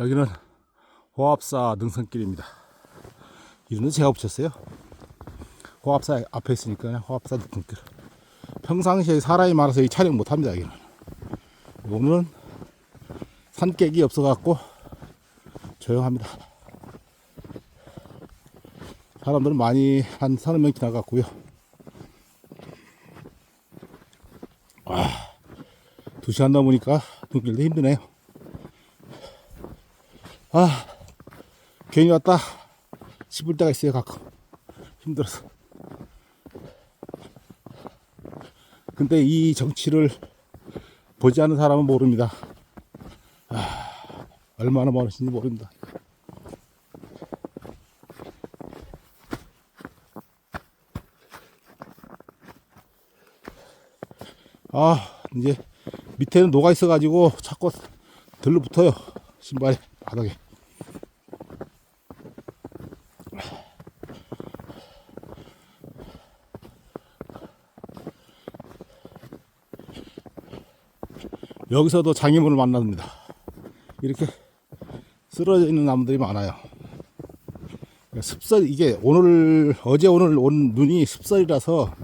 여기는 호합사 능선길입니다. 이름은 제가 붙였어요. 호합사 앞에 있으니까 그냥 호합사 능선길. 평상시에 사람이 많아서 이 촬영 못 합니다, 여기는. 오늘은 산객이 없어갖고 조용합니다. 사람들은 많이 한 서너 명 지나갔고요. 아, 두 시간 넘으니까 눈길도 힘드네요. 아, 괜히 왔다 싶을 때가 있어요, 가끔. 힘들어서. 근데 이 정치를 보지 않는 사람은 모릅니다. 아, 얼마나 많으신지 모릅니다. 아, 이제 밑에는 녹아 있어가지고 자꾸 들러붙어요. 신발이 바닥에. 여기서도 장애물을 만납니다. 이렇게 쓰러져 있는 나무들이 많아요. 습설 이게 오늘 어제 오늘 온 눈이 습설이라서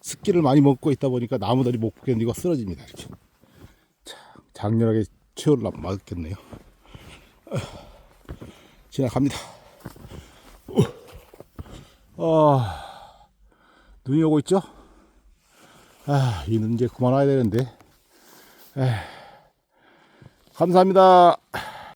습기를 많이 먹고 있다 보니까 나무들이 못 견디고 쓰러집니다. 이렇게 참, 장렬하게 최후를 맞겠네요. 아, 지나갑니다. 아, 눈이 오고 있죠? 아, 이는 이제 그만 와야 되는데. 에이, 감사합니다.